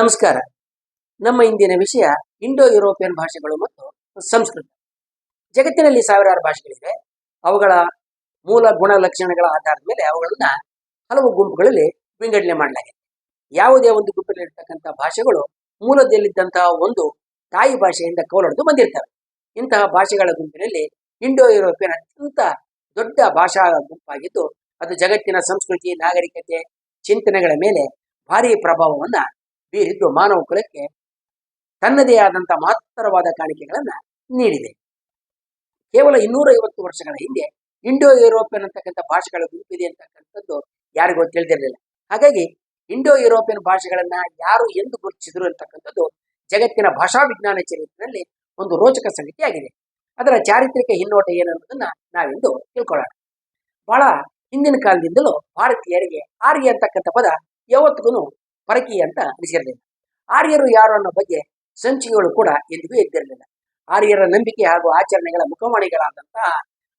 ನಮಸ್ಕಾರ. ನಮ್ಮ ಇಂದಿನ ವಿಷಯ ಇಂಡೋ ಯುರೋಪಿಯನ್ ಭಾಷೆಗಳು ಮತ್ತು ಸಂಸ್ಕೃತ. ಜಗತ್ತಿನಲ್ಲಿ ಸಾವಿರಾರು ಭಾಷೆಗಳಿವೆ. ಅವುಗಳ ಮೂಲ ಗುಣ ಲಕ್ಷಣಗಳ ಆಧಾರದ ಮೇಲೆ ಅವುಗಳನ್ನ ಹಲವು ಗುಂಪುಗಳಲ್ಲಿ ವಿಂಗಡಣೆ ಮಾಡಲಾಗಿದೆ. ಯಾವುದೇ ಒಂದು ಗುಂಪಿನಲ್ಲಿರ್ತಕ್ಕಂಥ ಭಾಷೆಗಳು ಮೂಲದಲ್ಲಿದ್ದಂತಹ ಒಂದು ತಾಯಿ ಭಾಷೆಯಿಂದ ಕೌಲೊಡೆದು ಬಂದಿರ್ತವೆ. ಇಂತಹ ಭಾಷೆಗಳ ಗುಂಪಿನಲ್ಲಿ ಇಂಡೋ ಯುರೋಪಿಯನ್ ಅತ್ಯಂತ ದೊಡ್ಡ ಭಾಷಾ ಗುಂಪಾಗಿದ್ದು, ಅದು ಜಗತ್ತಿನ ಸಂಸ್ಕೃತಿ, ನಾಗರಿಕತೆ, ಚಿಂತನೆಗಳ ಮೇಲೆ ಭಾರಿ ಪ್ರಭಾವವನ್ನ ಬೀರಿದ್ದು ಮಾನವ ಕುಲಕ್ಕೆ ತನ್ನದೇ ಆದಂತಹ ಮಹತ್ತರವಾದ ಕಾಣಿಕೆಗಳನ್ನ ನೀಡಿದೆ. ಕೇವಲ ಇನ್ನೂರ ಐವತ್ತು ವರ್ಷಗಳ ಹಿಂದೆ ಇಂಡೋ ಯುರೋಪಿಯನ್ ಅಂತಕ್ಕಂಥ ಭಾಷೆಗಳ ಗುಂಪಿದೆ ಅಂತಕ್ಕಂಥದ್ದು ಯಾರಿಗೂ ತಿಳಿದಿರಲಿಲ್ಲ. ಹಾಗಾಗಿ ಇಂಡೋ ಯುರೋಪಿಯನ್ ಭಾಷೆಗಳನ್ನ ಯಾರು ಎಂದು ಗುರುತಿಸಿದ್ರು ಅಂತಕ್ಕಂಥದ್ದು ಜಗತ್ತಿನ ಭಾಷಾ ವಿಜ್ಞಾನ ಚರಿತ್ರೆಯಲ್ಲಿ ಒಂದು ರೋಚಕ ಸಂಗತಿಯಾಗಿದೆ. ಅದರ ಚಾರಿತ್ರಿಕ ಹಿನ್ನೋಟ ಏನನ್ನೋದನ್ನ ನಾವಿಂದು ತಿಳ್ಕೊಳ್ಳೋಣ. ಬಹಳ ಹಿಂದಿನ ಕಾಲದಿಂದಲೂ ಭಾರತೀಯರಿಗೆ ಆರ್ಯ ಅಂತಕ್ಕಂಥ ಪದ ಯಾವತ್ತಿಗೂ ಪರಕೀಯ ಅಂತ ಅನಿಸಿರಲಿಲ್ಲ ಆರ್ಯರು ಯಾರು ಅನ್ನೋ ಬಗ್ಗೆ ಸಂಚಿಕೆಗಳು ಕೂಡ ಎಂದಿಗೂ ಎದ್ದಿರಲಿಲ್ಲ. ಆರ್ಯರ ನಂಬಿಕೆ ಹಾಗೂ ಆಚರಣೆಗಳ ಮುಖವಾಣಿಗಳಾದಂತಹ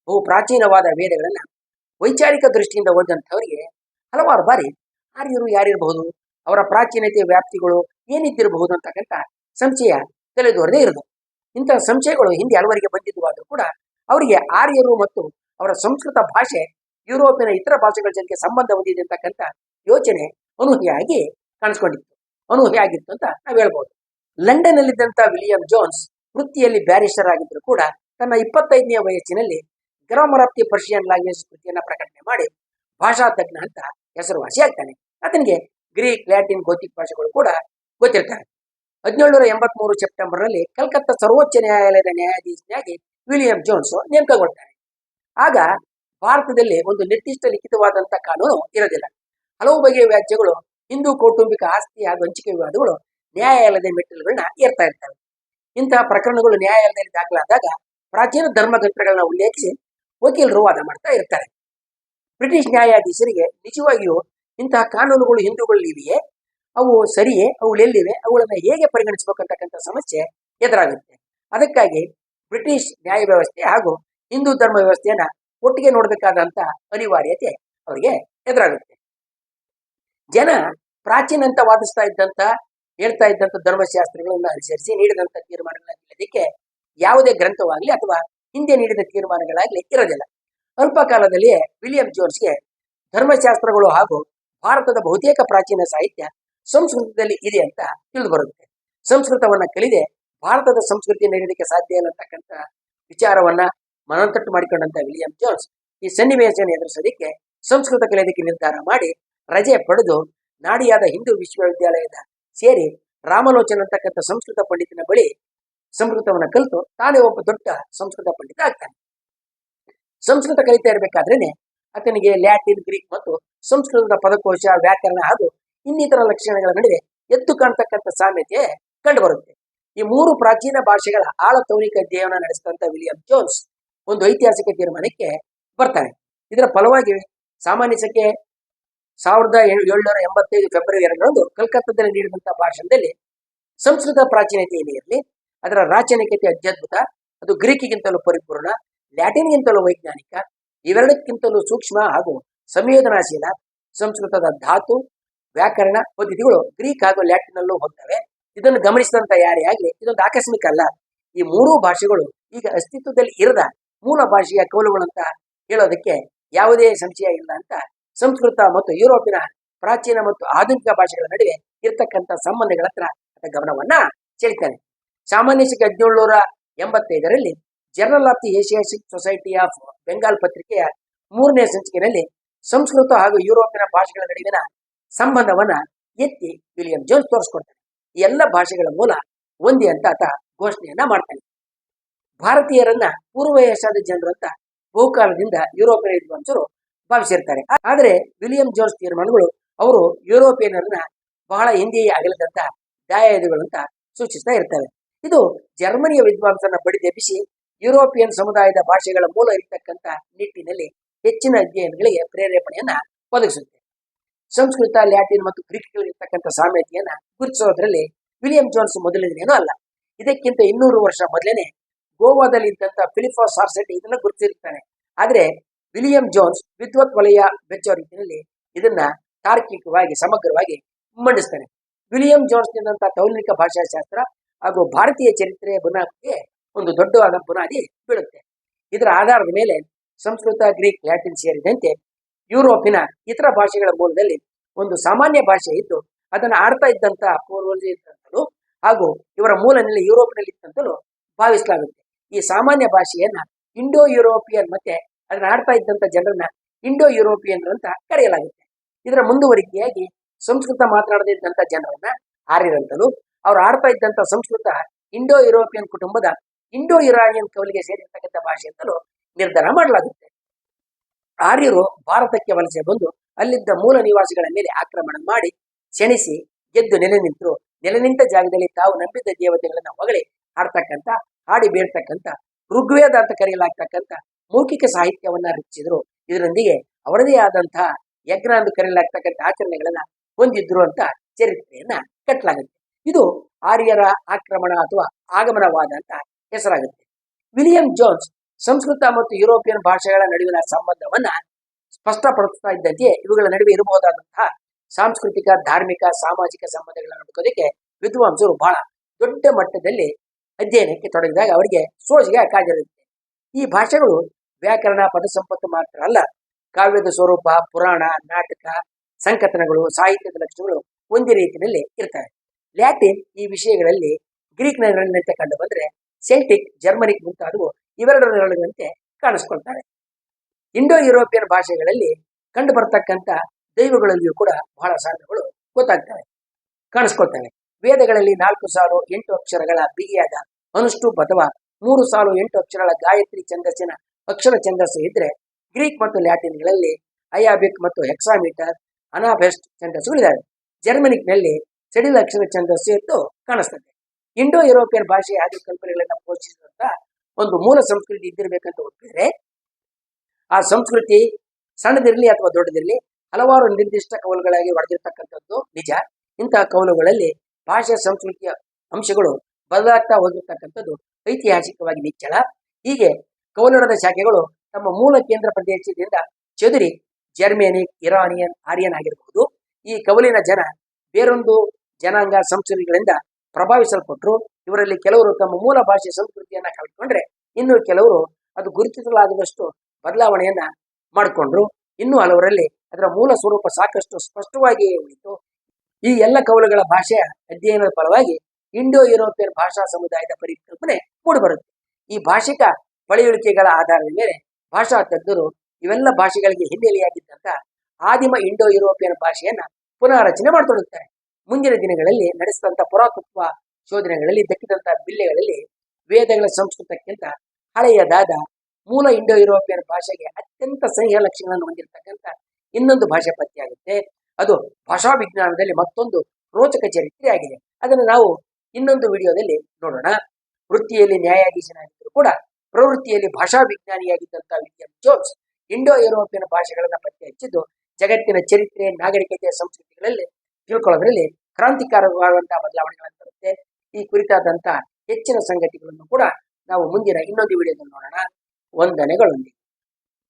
ಬಹು ಪ್ರಾಚೀನವಾದ ವೇದಗಳನ್ನ ವೈಚಾರಿಕ ದೃಷ್ಟಿಯಿಂದ ಓದಿದಂಥವರಿಗೆ ಹಲವಾರು ಬಾರಿ ಆರ್ಯರು ಯಾರಿರಬಹುದು, ಅವರ ಪ್ರಾಚೀನತೆಯ ವ್ಯಾಪ್ತಿಗಳು ಏನಿದ್ದಿರಬಹುದು ಅಂತಕ್ಕಂಥ ಸಂಶಯ ತಲೆದೋರದೇ ಇರೋದು ಇಂತಹ ಸಂಶಯಗಳು ಹಿಂದೆ ಹಲವರಿಗೆ ಬಂದಿದ್ದುವಾದರೂ ಕೂಡ ಅವರಿಗೆ ಆರ್ಯರು ಮತ್ತು ಅವರ ಸಂಸ್ಕೃತ ಭಾಷೆ ಯುರೋಪಿನ ಇತರ ಭಾಷೆಗಳ ಜೊತೆಗೆ ಸಂಬಂಧ ಹೊಂದಿದೆ ಅಂತಕ್ಕಂಥ ಯೋಚನೆ ಅನೂಹ್ಯವಾಗಿ ಕಾಣಿಸ್ಕೊಂಡಿತ್ತು. ಅನೂಹ್ಯ ಆಗಿತ್ತು ಅಂತ ನಾವು ಹೇಳ್ಬೋದು. ಲಂಡನ್ ಅಲ್ಲಿದ್ದಂತ ವಿಲಿಯಂ ಜೋನ್ಸ್ ವೃತ್ತಿಯಲ್ಲಿ ಬ್ಯಾರಿಸ್ಟರ್ ಆಗಿದ್ರು ಕೂಡ ತನ್ನ ಇಪ್ಪತ್ತೈದನೇ ವಯಸ್ಸಿನಲ್ಲಿ grammar of the Persian language ಕೃತಿಯನ್ನ ಪ್ರಕಟಣೆ ಮಾಡಿ ಭಾಷಾ ತಜ್ಞ ಅಂತ ಹೆಸರುವಾಸಿ ಆಗ್ತಾನೆ. ಆತನಿಗೆ ಗ್ರೀಕ್, ಲ್ಯಾಟಿನ್ ಗೋತಿಕ್ ಭಾಷೆಗಳು ಕೂಡ ಗೊತ್ತಿರ್ತಾರೆ. ಹದಿನೇಳುನೂರ ಎಂಬತ್ಮೂರು ಸೆಪ್ಟೆಂಬರ್ನಲ್ಲಿ ಕಲ್ಕತ್ತಾ ಸರ್ವೋಚ್ಚ ನ್ಯಾಯಾಲಯದ ನ್ಯಾಯಾಧೀಶನಾಗಿ ವಿಲಿಯಂ ಜೋನ್ಸ್ ನೇಮಕಗೊಳ್ತಾರೆ ಆಗ ಭಾರತದಲ್ಲಿ ಒಂದು ನಿರ್ದಿಷ್ಟ ಲಿಖಿತವಾದಂತಹ ಕಾನೂನು ಇರೋದಿಲ್ಲ ಹಲವು ಬಗೆಯ ವ್ಯಾಜ್ಯಗಳು ಹಿಂದೂ ಕೌಟುಂಬಿಕ ಆಸ್ತಿ ಹಾಗೂ ಹಂಚಿಕೆ ವಿವಾದಗಳು ನ್ಯಾಯಾಲಯದ ಮೆಟ್ಟಿಲುಗಳನ್ನ ಏರ್ತಾ ಇರ್ತವೆ. ಇಂತಹ ಪ್ರಕರಣಗಳು ನ್ಯಾಯಾಲಯದಲ್ಲಿ ದಾಖಲಾದಾಗ ಪ್ರಾಚೀನ ಧರ್ಮ ಧರ್ಮಗ್ರಂಥಗಳನ್ನ ಉಲ್ಲೇಖಿಸಿ ವಕೀಲರು ವಾದ ಮಾಡ್ತಾ ಇರ್ತಾರೆ. ಬ್ರಿಟಿಷ್ ನ್ಯಾಯಾಧೀಶರಿಗೆ ನಿಜವಾಗಿಯೂ ಇಂತಹ ಕಾನೂನುಗಳು ಹಿಂದೂಗಳಲ್ಲಿವೆಯೇ? ಅವು ಸರಿಯೇ? ಅವುಗಳು ಎಲ್ಲಿವೆ? ಅವುಗಳನ್ನು ಹೇಗೆ ಪರಿಗಣಿಸಬೇಕಂತಕ್ಕಂಥ ಸಮಸ್ಯೆ ಎದುರಾಗುತ್ತೆ. ಅದಕ್ಕಾಗಿ ಬ್ರಿಟಿಷ್ ನ್ಯಾಯ ವ್ಯವಸ್ಥೆ ಹಾಗೂ ಹಿಂದೂ ಧರ್ಮ ವ್ಯವಸ್ಥೆಯನ್ನ ಒಟ್ಟಿಗೆ ನೋಡಬೇಕಾದಂತಹ ಅನಿವಾರ್ಯತೆ ಅವರಿಗೆ ಎದುರಾಗುತ್ತೆ. ಜನ ಪ್ರಾಚೀನ ಅಂತ ವಾದಿಸ್ತಾ ಇದ್ದಂತ, ಹೇಳ್ತಾ ಇದ್ದಂತ ಧರ್ಮಶಾಸ್ತ್ರಗಳನ್ನ ಅನುಸರಿಸಿ ನೀಡಿದಂತ ತೀರ್ಮಾನಗಳಾಗಿಲ್ಲದಕ್ಕೆ ಯಾವುದೇ ಗ್ರಂಥವಾಗ್ಲಿ ಅಥವಾ ಹಿಂದೆ ನೀಡಿದ ತೀರ್ಮಾನಗಳಾಗ್ಲಿ ಇರೋದಿಲ್ಲ. ಅಲ್ಪ ಕಾಲದಲ್ಲಿಯೇ ವಿಲಿಯಂ ಜೋನ್ಸ್ಗೆ ಧರ್ಮಶಾಸ್ತ್ರಗಳು ಹಾಗೂ ಭಾರತದ ಬಹುತೇಕ ಪ್ರಾಚೀನ ಸಾಹಿತ್ಯ ಸಂಸ್ಕೃತದಲ್ಲಿ ಇದೆ ಅಂತ ತಿಳಿದು ಬರುತ್ತೆ ಸಂಸ್ಕೃತವನ್ನ ಕಲಿದೆ, ಭಾರತದ ಸಂಸ್ಕೃತಿ ನಡೆಯೋದಕ್ಕೆ ಸಾಧ್ಯ ಇಲ್ಲ ಅಂತಕ್ಕಂಥ ವಿಚಾರವನ್ನ ಮನಂತಟ್ಟು ಮಾಡಿಕೊಂಡಂತ ವಿಲಿಯಂ ಜೋನ್ಸ್ ಈ ಸನ್ನಿವೇಶನ ಎದುರಿಸೋದಕ್ಕೆ ಸಂಸ್ಕೃತ ಕಲಿಯೋದಕ್ಕೆ ನಿರ್ಧಾರ ಮಾಡಿ ರಜೆ ಪಡೆದು ನಾಡಿಯಾದ ಹಿಂದೂ ವಿಶ್ವವಿದ್ಯಾಲಯದ ಸೇರಿ ರಾಮಲೋಚನ ಅಂತಕ್ಕಂಥ ಸಂಸ್ಕೃತ ಪಂಡಿತನ ಬಳಿ ಸಂಸ್ಕೃತವನ್ನು ಕಲಿತು ತಾನೇ ಒಬ್ಬ ದೊಡ್ಡ ಸಂಸ್ಕೃತ ಪಂಡಿತ ಆಗ್ತಾನೆ. ಸಂಸ್ಕೃತ ಕಲಿತಾ ಇರಬೇಕಾದ್ರೇನೆ ಆತನಿಗೆ ಲ್ಯಾಟಿನ್ ಗ್ರೀಕ್ ಮತ್ತು ಸಂಸ್ಕೃತದ ಪದಕೋಶ, ವ್ಯಾಕರಣ ಹಾಗೂ ಇನ್ನಿತರ ಲಕ್ಷಣಗಳ ನಡುವೆ ಎದ್ದು ಕಾಣ್ತಕ್ಕಂಥ ಸಾಮ್ಯತೆ ಕಂಡುಬರುತ್ತೆ. ಈ ಮೂರು ಪ್ರಾಚೀನ ಭಾಷೆಗಳ ಆಳ ತೌಲಿಕ ಅಧ್ಯಯನ ನಡೆಸಿದಂಥ ವಿಲಿಯಂ ಜೋನ್ಸ್ ಒಂದು ಐತಿಹಾಸಿಕ ತೀರ್ಮಾನಕ್ಕೆ ಬರ್ತಾನೆ. ಇದರ ಫಲವಾಗಿ ಸಾಮಾನ್ಯ ಸಂಖ್ಯೆ ಸಾವಿರದ ಏಳ್- ಏಳ್ನೂರ ಎಂಬತ್ತೈದು ಫೆಬ್ರವರಿ ಎರಡರಂದು ಕಲ್ಕತ್ತಾದಲ್ಲಿ ನೀಡಿದಂತಹ ಭಾಷಣದಲ್ಲಿ ಸಂಸ್ಕೃತ ಪ್ರಾಚೀನತೆ ಏನೇ ಇರಲಿ ಅದರ ರಾಚನಿಕತೆ ಅತ್ಯದ್ಭುತ. ಅದು ಗ್ರೀಕಿಗಿಂತಲೂ ಪರಿಪೂರ್ಣ, ಲ್ಯಾಟಿನ್ಗಿಂತಲೂ ವೈಜ್ಞಾನಿಕ, ಇವೆರಡಕ್ಕಿಂತಲೂ ಸೂಕ್ಷ್ಮ ಹಾಗೂ ಸಂವೇದನಾಶೀಲ. ಸಂಸ್ಕೃತದ ಧಾತು, ವ್ಯಾಕರಣ, ಪದ್ಧತಿಗಳು ಗ್ರೀಕ್ ಹಾಗೂ ಲ್ಯಾಟಿನಲ್ಲೂ ಹೊಂದವೆ. ಇದನ್ನು ಗಮನಿಸಿದಂತ ಯಾರೇ ಆಗಲಿ, ಇದೊಂದು ಆಕಸ್ಮಿಕ ಅಲ್ಲ. ಈ ಮೂರೂ ಭಾಷೆಗಳು ಈಗ ಅಸ್ತಿತ್ವದಲ್ಲಿ ಇರದ ಮೂಲ ಭಾಷೆಯ ಕೌಲುಗಳಂತ ಹೇಳೋದಕ್ಕೆ ಯಾವುದೇ ಸಂಶಯ ಇಲ್ಲ ಅಂತ ಸಂಸ್ಕೃತ ಮತ್ತು ಯುರೋಪಿನ ಪ್ರಾಚೀನ ಮತ್ತು ಆಧುನಿಕ ಭಾಷೆಗಳ ನಡುವೆ ಇರತಕ್ಕಂಥ ಸಂಬಂಧಗಳ ಹತ್ರ ಗಮನವನ್ನ ಸೆಳಿತಾನೆ. ಸಾಮಾನ್ಯ ಶಕ ಹದಿನೇಳುನೂರ ಎಂಬತ್ತೈದರಲ್ಲಿ journal of the Asiatic society of Bengal ಪತ್ರಿಕೆಯ ಮೂರನೇ ಸಂಚಿಕೆಯಲ್ಲಿ ಸಂಸ್ಕೃತ ಹಾಗೂ ಯುರೋಪಿನ ಭಾಷೆಗಳ ನಡುವಿನ ಸಂಬಂಧವನ್ನ ಎತ್ತಿ ವಿಲಿಯಂ ಜೋನ್ಸ್ ತೋರಿಸ್ಕೊಡ್ತಾನೆ. ಎಲ್ಲ ಭಾಷೆಗಳ ಮೂಲ ಒಂದೇ ಅಂತ ಆತ ಘೋಷಣೆಯನ್ನ ಮಾಡ್ತಾನೆ. ಭಾರತೀಯರನ್ನ ಪೂರ್ವ ಏಷ್ಯಾದ ಜನರು ಅಂತ ಬಹುಕಾಲದಿಂದ ಯುರೋಪಿನ ವಿದ್ವಾಂಸರು ಭಾವಿಸಿರ್ತಾರೆ. ಆದ್ರೆ ವಿಲಿಯಂ ಜೋನ್ಸ್ ತೀರ್ಮಾನಗಳು ಅವರು ಯುರೋಪಿಯನ್ನರನ್ನ ಬಹಳ ಹಿಂದೆಯೇ ಅಗಲಿದಂತ ದಾಯಾದಿಗಳು ಅಂತ ಸೂಚಿಸ್ತಾ ಇರ್ತವೆ. ಇದು ಜರ್ಮನಿಯ ವಿದ್ವಾಂಸನ ಬಡಿದೆಬ್ಬಿಸಿ ಯುರೋಪಿಯನ್ ಸಮುದಾಯದ ಭಾಷೆಗಳ ಮೂಲ ಇರತಕ್ಕಂತ ನಿಟ್ಟಿನಲ್ಲಿ ಹೆಚ್ಚಿನ ಅಧ್ಯಯನಗಳಿಗೆ ಪ್ರೇರೇಪಣೆಯನ್ನ ಒದಗಿಸುತ್ತೆ. ಸಂಸ್ಕೃತ, ಲ್ಯಾಟಿನ್ ಮತ್ತು ಗ್ರೀಕ್ಗಳಿರ್ತಕ್ಕಂಥ ಸಾಮ್ಯತೆಯನ್ನ ಗುರುತಿಸೋದ್ರಲ್ಲಿ ವಿಲಿಯಂ ಜೋನ್ಸ್ ಮೊದಲಿನೇನೂ ಅಲ್ಲ. ಇದಕ್ಕಿಂತ ಇನ್ನೂರು ವರ್ಷ ಮೊದಲೇನೆ ಗೋವಾದಲ್ಲಿ ಇದ್ದಂತ ಫಿಲಿಫಾ ಸಾರ್ಸೆಟ್ ಇದನ್ನ ಗುರುತಿಸಿರ್ತಾನೆ. ಆದ್ರೆ ವಿಲಿಯಂ ಜೋನ್ಸ್ ವಿದ್ವತ್ ವಲಯ ಬೆಚ್ಚೋ ರೀತಿಯಲ್ಲಿ ಇದನ್ನ ತಾರ್ಕಿಕವಾಗಿ, ಸಮಗ್ರವಾಗಿ ಮಂಡಿಸ್ತಾನೆ ವಿಲಿಯಂ ಜೋನ್ಸ್ನಿಂದಂತಹ ತೌಲಿಕ ಭಾಷಾಶಾಸ್ತ್ರ ಹಾಗೂ ಭಾರತೀಯ ಚರಿತ್ರೆಯ ಬುನಾದಿಗೆ ಒಂದು ದೊಡ್ಡವಾದ ಬುನಾದಿ ಬೀಳುತ್ತೆ. ಇದರ ಆಧಾರದ ಮೇಲೆ ಸಂಸ್ಕೃತ, ಗ್ರೀಕ್, ಲ್ಯಾಟಿನ್ ಸೇರಿದಂತೆ ಯುರೋಪಿನ ಇತರ ಭಾಷೆಗಳ ಮೂಲದಲ್ಲಿ ಒಂದು ಸಾಮಾನ್ಯ ಭಾಷೆ ಇದ್ದು, ಅದನ್ನು ಆಡ್ತಾ ಇದ್ದಂತಹ ಇದ್ದಂತಲೂ ಹಾಗೂ ಇವರ ಮೂಲನಲ್ಲಿ ನೆಲೆ ಯುರೋಪಿನಲ್ಲಿ ಇತ್ತಂತಲೂ ಭಾವಿಸಲಾಗುತ್ತೆ. ಈ ಸಾಮಾನ್ಯ ಭಾಷೆಯನ್ನ ಇಂಡೋ ಯುರೋಪಿಯನ್ ಮತ್ತೆ ಅದನ್ನ ಆಡ್ತಾ ಇದ್ದಂತ ಜನರನ್ನ ಇಂಡೋ ಯುರೋಪಿಯನ್ರು ಅಂತ ಕರೆಯಲಾಗುತ್ತೆ. ಇದರ ಮುಂದುವರಿಕೆಯಾಗಿ ಸಂಸ್ಕೃತ ಮಾತನಾಡದಿದ್ದಂತ ಜನರನ್ನ ಆರ್ಯರಂತಲೂ ಅವ್ರು ಆಡ್ತಾ ಇದ್ದಂತ ಸಂಸ್ಕೃತ ಇಂಡೋ ಯುರೋಪಿಯನ್ ಕುಟುಂಬದ ಇಂಡೋ ಇರಾನಿಯನ್ ಕವಲಿಗೆ ಸೇರಿರ್ತಕ್ಕಂಥ ಭಾಷೆ ಅಂತಲೂ ನಿರ್ಧಾರ ಮಾಡಲಾಗುತ್ತೆ. ಆರ್ಯರು ಭಾರತಕ್ಕೆ ವಲಸೆ ಬಂದು ಅಲ್ಲಿದ್ದ ಮೂಲ ನಿವಾಸಿಗಳ ಮೇಲೆ ಆಕ್ರಮಣ ಮಾಡಿ ಕ್ಷಣಿಸಿ ಗೆದ್ದು ನೆಲೆ ನಿಂತರು. ನೆಲೆ ನಿಂತ ಜಾಗದಲ್ಲಿ ತಾವು ನಂಬಿದ್ದ ದೇವತೆಗಳನ್ನ ಹೊಗಳಿ ಹಾಡ್ತಕ್ಕಂಥ, ಹಾಡಿ ಬೀರ್ತಕ್ಕಂಥ ಋಗ್ವೇದ ಅಂತ ಕರೆಯಲಾಗ್ತಕ್ಕಂಥ ಮೌಖಿಕ ಸಾಹಿತ್ಯವನ್ನ ರಚಿಸಿದ್ರು. ಇದರೊಂದಿಗೆ ಅವರದೇ ಆದಂತಹ ಯಜ್ಞ ಎಂದು ಕರೆಯಲಾಗ್ತಕ್ಕಂಥ ಆಚರಣೆಗಳನ್ನ ಹೊಂದಿದ್ರು ಅಂತ ಚರಿತ್ರೆಯನ್ನ ಕಟ್ಟಲಾಗುತ್ತೆ ಇದು ಆರ್ಯರ ಆಕ್ರಮಣ ಅಥವಾ ಆಗಮನವಾದ ಅಂತ ಹೆಸರಾಗುತ್ತೆ. ವಿಲಿಯಂ ಜೋನ್ಸ್ ಸಂಸ್ಕೃತ ಮತ್ತು ಯುರೋಪಿಯನ್ ಭಾಷೆಗಳ ನಡುವಿನ ಸಂಬಂಧವನ್ನ ಸ್ಪಷ್ಟಪಡಿಸ್ತಾ ಇದ್ದಂತೆಯೇ ಇವುಗಳ ನಡುವೆ ಇರಬಹುದಾದಂತಹ ಸಾಂಸ್ಕೃತಿಕ, ಧಾರ್ಮಿಕ, ಸಾಮಾಜಿಕ ಸಂಬಂಧಗಳನ್ನು ಹುಡುಕೋದಕ್ಕೆ ವಿದ್ವಾಂಸರು ಬಹಳ ದೊಡ್ಡ ಮಟ್ಟದಲ್ಲಿ ಅಧ್ಯಯನಕ್ಕೆ ತೊಡಗಿದಾಗ ಅವರಿಗೆ ಸೋಜಿಗೆ ಕಾದಿರುತ್ತೆ ಈ ಭಾಷೆಗಳು ವ್ಯಾಕರಣ ಪದ ಸಂಪತ್ತು ಮಾತ್ರ ಅಲ್ಲ. ಕಾವ್ಯದ ಸ್ವರೂಪ, ಪುರಾಣ, ನಾಟಕ, ಸಂಕಥನಗಳು, ಸಾಹಿತ್ಯದ ಲಕ್ಷಣಗಳು ಒಂದೇ ರೀತಿಯಲ್ಲಿ ಇರ್ತವೆ. ಲ್ಯಾಟಿನ್ ಈ ವಿಷಯಗಳಲ್ಲಿ ಗ್ರೀಕ್ ನಗರಗಳಂತೆ ಕಂಡು ಬಂದ್ರೆ ಸೆಲ್ಟಿಕ್ ಜರ್ಮನಿಕ್ ಮುಂತಾದವು ಇವೆರಡರಂತೆ ಕಾಣಿಸ್ಕೊಳ್ತಾರೆ ಇಂಡೋ ಯುರೋಪಿಯನ್ ಭಾಷೆಗಳಲ್ಲಿ ಕಂಡು ಬರ್ತಕ್ಕಂಥ ದೈವಗಳಲ್ಲಿಯೂ ಕೂಡ ಬಹಳ ಸಾಧನಗಳು ಗೊತ್ತಾಗ್ತವೆ, ಕಾಣಿಸ್ಕೊಳ್ತವೆ. ವೇದಗಳಲ್ಲಿ ನಾಲ್ಕು ಸಾಲು ಎಂಟು ಅಕ್ಷರಗಳ ಬಿಗಿಯಾದ ಅನುಷ್ಠುಪ್ ಅಥವಾ ಮೂರು ಸಾಲು ಎಂಟು ಅಕ್ಷರಗಳ ಗಾಯತ್ರಿ ಛಂದಸ್ಸಿನ ಅಕ್ಷರ ಛಂದಸ್ಸು ಇದ್ರೆ ಗ್ರೀಕ್ ಮತ್ತು ಲ್ಯಾಟಿನ್ಗಳಲ್ಲಿ ಅಯಾಬಿಕ್ ಮತ್ತು ಹೆಕ್ಸಾಮೀಟರ್, ಅನಾಬೆಸ್ಟ್ ಛಂದಸ್ಸುಗಳಿದ್ದಾವೆ. ಜರ್ಮನಿಕ್ನಲ್ಲಿ ಸಡಿಲ ಅಕ್ಷರ ಛಂದಸ್ಸು ಎಂದು ಕಾಣಿಸ್ತದೆ. ಇಂಡೋ ಯುರೋಪಿಯನ್ ಭಾಷೆಯ ಆದಿ ಕಲ್ಪನೆಗಳನ್ನು ಪೋಷಿಸಿದಂಥ ಒಂದು ಮೂಲ ಸಂಸ್ಕೃತಿ ಇದ್ದಿರಬೇಕಂತ ಒಪ್ಪಿದರೆ, ಆ ಸಂಸ್ಕೃತಿ ಸಣ್ಣದಿರಲಿ ಅಥವಾ ದೊಡ್ಡದಿರಲಿ ಹಲವಾರು ನಿರ್ದಿಷ್ಟ ಕವಲುಗಳಾಗಿ ಹೊಡೆದಿರ್ತಕ್ಕಂಥದ್ದು ನಿಜ. ಇಂತಹ ಕವಲುಗಳಲ್ಲಿ ಭಾಷೆ ಸಂಸ್ಕೃತಿಯ ಅಂಶಗಳು ಬದಲಾಗ್ತಾ ಹೋಗಿರ್ತಕ್ಕಂಥದ್ದು ಐತಿಹಾಸಿಕವಾಗಿ ನಿಚ್ಚಳ. ಹೀಗೆ ಕವಲುಡದ ಶಾಖೆಗಳು ತಮ್ಮ ಮೂಲ ಕೇಂದ್ರ ಪ್ರದೇಶದಿಂದ ಚದುರಿ ಜರ್ಮೇನಿಕ್ ಇರಾನಿಯನ್ ಆರ್ಯನ್ ಆಗಿರಬಹುದು ಈ ಕವಲಿನ ಜನ ಬೇರೊಂದು ಜನಾಂಗ ಸಂಸ್ಕೃತಿಗಳಿಂದ ಪ್ರಭಾವಿಸಲ್ಪಟ್ಟರು. ಇವರಲ್ಲಿ ಕೆಲವರು ತಮ್ಮ ಮೂಲ ಭಾಷೆ ಸಂಸ್ಕೃತಿಯನ್ನ ಕಳ್ಕೊಂಡ್ರೆ ಇನ್ನು ಕೆಲವರು ಅದು ಗುರುತಿಸಲಾಗದಷ್ಟು ಬದಲಾವಣೆಯನ್ನ ಮಾಡಿಕೊಂಡ್ರು. ಇನ್ನು ಹಲವರಲ್ಲಿ ಅದರ ಮೂಲ ಸ್ವರೂಪ ಸಾಕಷ್ಟು ಸ್ಪಷ್ಟವಾಗಿಯೇ ಉಳಿತು. ಈ ಎಲ್ಲ ಕವಲುಗಳ ಭಾಷೆಯ ಅಧ್ಯಯನದ ಫಲವಾಗಿ ಇಂಡೋ ಯುರೋಪಿಯನ್ ಭಾಷಾ ಸಮುದಾಯದ ಪರಿಕಲ್ಪನೆ ಮೂಡಿಬರುತ್ತೆ. ಈ ಭಾಷಿಕ ಪಳೆಯುಳಿಕೆಗಳ ಆಧಾರದ ಮೇಲೆ ಭಾಷಾ ತಜ್ಞರು ಇವೆಲ್ಲ ಭಾಷೆಗಳಿಗೆ ಹಿನ್ನೆಲೆಯಾಗಿದ್ದಂಥ ಆದಿಮ ಇಂಡೋ ಯುರೋಪಿಯನ್ ಭಾಷೆಯನ್ನ ಪುನಃರಚನೆ ಮಾಡತೊಡಗುತ್ತಾರೆ ಮುಂದಿನ ದಿನಗಳಲ್ಲಿ ನಡೆಸಿದಂಥ ಪುರಾತತ್ವ ಶೋಧನೆಗಳಲ್ಲಿ, ದಕ್ಕಿದಂತ ಬಿಲ್ಲೆಗಳಲ್ಲಿ ವೇದಗಳ ಸಂಸ್ಕೃತಕ್ಕಿಂತ ಹಳೆಯದಾದ ಮೂಲ ಇಂಡೋ ಯುರೋಪಿಯನ್ ಭಾಷೆಗೆ ಅತ್ಯಂತ ಸಹ್ಯ ಲಕ್ಷಣಗಳನ್ನು ಹೊಂದಿರತಕ್ಕಂಥ ಇನ್ನೊಂದು ಭಾಷೆ ಪತ್ತೆಯಾಗುತ್ತೆ ಅದು ಭಾಷಾ ವಿಜ್ಞಾನದಲ್ಲಿ ಮತ್ತೊಂದು ರೋಚಕ ಚರಿತ್ರೆ ಆಗಿದೆ. ಅದನ್ನು ನಾವು ಇನ್ನೊಂದು ವಿಡಿಯೋದಲ್ಲಿ ನೋಡೋಣ. ವೃತ್ತಿಯಲ್ಲಿ ನ್ಯಾಯಾಧೀಶನಾಗಿದ್ದರೂ ಕೂಡ ಪ್ರವೃತ್ತಿಯಲ್ಲಿ ಭಾಷಾ ವಿಜ್ಞಾನಿಯಾಗಿದ್ದಂತಹ ವಿಲಿಯಂ ಜೋನ್ಸ್ ಇಂಡೋ ಯುರೋಪಿಯನ್ ಭಾಷೆಗಳನ್ನ ಪತ್ತೆ ಹಚ್ಚಿದ್ದು ಜಗತ್ತಿನ ಚರಿತ್ರೆ ನಾಗರಿಕತೆಯ ಸಂಸ್ಕೃತಿಗಳಲ್ಲಿ ತಿಳ್ಕೊಳ್ಳೋದ್ರಲ್ಲಿ ಕ್ರಾಂತಿಕಾರಕವಾದಂತಹ ಬದಲಾವಣೆಗಳನ್ನು ತರುತ್ತೆ. ಈ ಕುರಿತಾದಂತಹ ಹೆಚ್ಚಿನ ಸಂಗತಿಗಳನ್ನು ಕೂಡ ನಾವು ಮುಂದಿನ ಇನ್ನೊಂದು ವಿಡಿಯೋದಲ್ಲಿ ನೋಡೋಣ. ವಂದನೆಗಳೊಂದಿಗೆ.